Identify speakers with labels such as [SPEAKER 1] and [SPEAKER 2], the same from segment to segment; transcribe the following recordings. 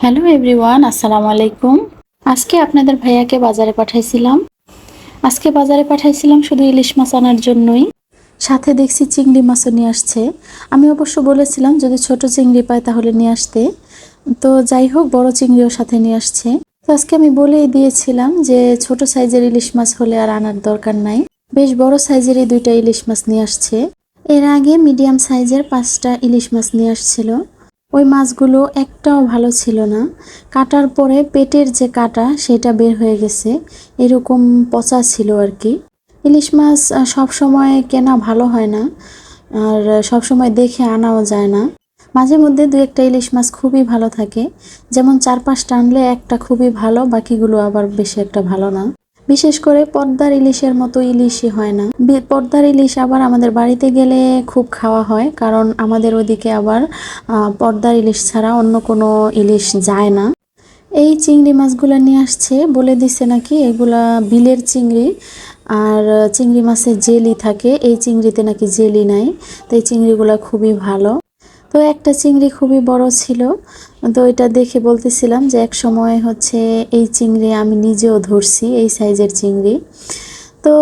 [SPEAKER 1] Hello everyone, আসসালামু আলাইকুম। আজকে আপনাদের ভাইয়াকে বাজারে পাঠাইছিলাম। আজকে বাজারে পাঠাইছিলাম শুধু ইলিশ মাছ আনার জন্যই। সাথে দেখছি চিংড়ি মাছও নিয়ে আসছে। আমি অবশ্য বলেছিলাম, যদি ছোট চিংড়ি পায় তাহলে নিয়ে আসতে। তো যাই হোক, বড় চিংড়িও সাথে নিয়ে আসছে। তো আজকে আমি বলেই দিয়েছিলাম যে ছোট সাইজের ইলিশ মাছ হলে আর আনার দরকার নাই। বেশ বড় সাইজেরই দুইটা ইলিশ মাছ নিয়ে আসছে। এর আগে মিডিয়াম সাইজের পাঁচটা ইলিশ মাছ নিয়ে আসছিল। ওই মাছগুলো একটাও ভালো ছিল না। কাটার পরে পেটের যে কাটা, সেটা বের হয়ে গেছে। এরকম পচা ছিল আর কি ইলিশ মাছ সব সময় কেনা ভালো হয় না, আর সব সময় দেখে আনাও যায় না। মাঝে মধ্যে দু একটা ইলিশ মাছ খুবই ভালো থাকে। যেমন চার পাঁচটা আনলে একটা খুবই ভালো, বাকিগুলো আবার বেশি একটা ভালো না। বিশেষ করে পদ্মার ইলিশের মতো ইলিশই হয় না। পদ্মার ইলিশ আবার আমাদের বাড়িতে গেলে খুব খাওয়া হয়, কারণ আমাদের ওদিকে আবার পদ্মার ইলিশ ছাড়া অন্য কোনো ইলিশ যায় না। এই চিংড়ি মাছগুলো নিয়ে আসছে, বলে দিচ্ছে নাকি এগুলা বিলের চিংড়ি, আর চিংড়ি মাছের জেলি থাকে, এই চিংড়িতে নাকি জেলি নাই তো এই চিংড়িগুলো খুবই ভালো। তো একটা চিংড়ি খুবই বড় ছিল। তো এটা দেখে বলতেছিলাম যে এক সময় হচ্ছে এই চিংড়ি আমি নিজেও ধরছি, এই সাইজের চিংড়ি। তো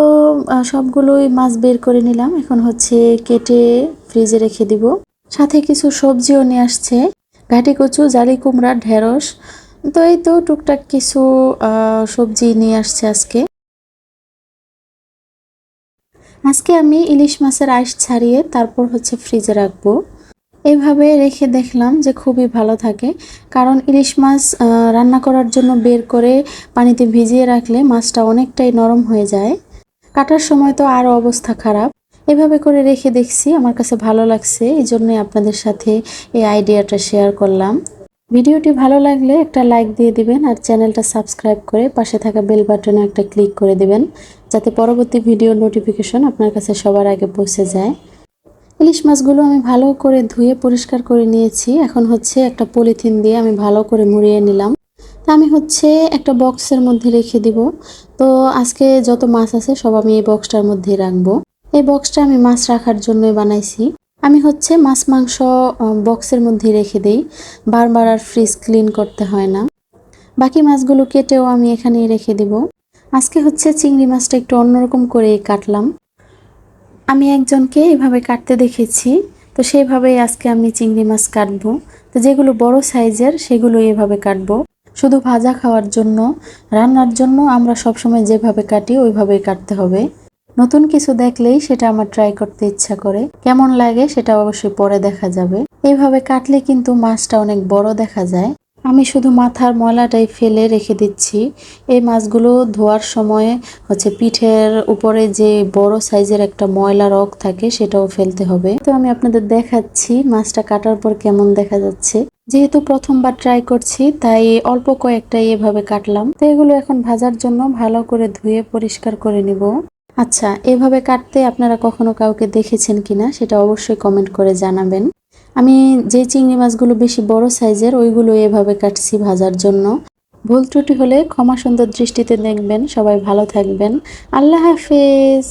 [SPEAKER 1] সবগুলোই মাছ বের করে নিলাম, এখন হচ্ছে কেটে ফ্রিজে রেখে দিব। সাথে কিছু সবজিও নিয়ে আসছে ঘাটি কচু, জালি কুমড়া, ঢেঁড়স। তো এই তো টুকটাক কিছু সবজি নিয়ে আসছে আজকে। আজকে আমি ইলিশ মাছের আইস ছাড়িয়ে তারপর হচ্ছে ফ্রিজে রাখব। এভাবে রেখে দেখলাম যে খুবই ভালো থাকে। কারণ ইলিশ মাছ রান্না করার জন্য বের করে পানিতে ভিজিয়ে রাখলে মাছটা অনেকটাই নরম হয়ে যায়। কাটার সময় তো আরও অবস্থা খারাপ। এভাবে করে রেখে দেখছি, আমার কাছে ভালো লাগছে। এই জন্যই আপনাদের সাথে এই আইডিয়াটা শেয়ার করলাম। ভিডিওটি ভালো লাগলে একটা লাইক দিয়ে দিবেন আর চ্যানেলটা সাবস্ক্রাইব করে পাশে থাকা বেল বাটনে একটা ক্লিক করে দিবেন, যাতে পরবর্তী ভিডিও নোটিফিকেশন আপনার কাছে সবার আগে পৌঁছে যায়। ইলিশ মাছগুলো আমি ভালো করে ধুয়ে পরিষ্কার করে নিয়েছি। এখন হচ্ছে একটা পলিথিন দিয়ে আমি ভালো করে মুড়িয়ে নিলাম। তা আমি হচ্ছে একটা বক্সের মধ্যে রেখে দিব। তো আজকে যত মাছ আছে সব আমি এই বক্সটার মধ্যে রাখব। এই বক্সটা আমি মাছ রাখার জন্যই বানাইছি। আমি হচ্ছে মাছ মাংস বক্সের মধ্যে রেখে দেই। বারবার আর ফ্রিজ ক্লিন করতে হয় না। বাকি মাছগুলো কেটেও আমি এখানেই রেখে দিব। আজকে হচ্ছে চিংড়ি মাছটা একটু অন্যরকম করে কাটলাম। আমি একজনকে এভাবে কাটতে দেখেছি, তো সেইভাবেই আজকে আমি চিংড়ি মাছ কাটবো। তো যেগুলো বড় সাইজের সেগুলো এভাবে কাটবো। শুধু ভাজা খাওয়ার জন্য, রান্নার জন্য আমরা সবসময় যেভাবে কাটি, ওইভাবেই কাটতে হবে। নতুন কিছু দেখলেই সেটা আমার ট্রাই করতে ইচ্ছা করে। কেমন লাগে সেটা অবশ্যই পরে দেখা যাবে। এইভাবে কাটলে কিন্তু মাছটা অনেক বড় দেখা যায়। আমি শুধু মাথার ময়লাটাই ফেলে রেখে দিচ্ছি। এই মাছগুলো ধোয়ার সময় হচ্ছে পিঠের উপরে যে বড় সাইজের একটা ময়লা রক থাকে, সেটাও ফেলতে হবে। তো আমি আপনাদের দেখাচ্ছি মাছটা কাটার পর কেমন দেখা যাচ্ছে। যেহেতু প্রথমবার ট্রাই করছি, তাই অল্প কয়েকটা এভাবে কাটলাম। তো এগুলো এখন ভাজার জন্য ভালো করে ধুয়ে পরিষ্কার করে নিব। আচ্ছা এভাবে কাটতে আপনারা কখনো কাউকে দেখেছেন কিনা, সেটা অবশ্যই কমেন্ট করে জানাবেন। আমি যে চিংড়ি মাছগুলো বেশি বড় সাইজের, ওইগুলো এভাবে কাটছি ভাজার জন্য। ভুল ত্রুটি হলে ক্ষমা সুন্দর দৃষ্টিতে দেখবেন। সবাই ভালো থাকবেন। আল্লাহ হাফেজ।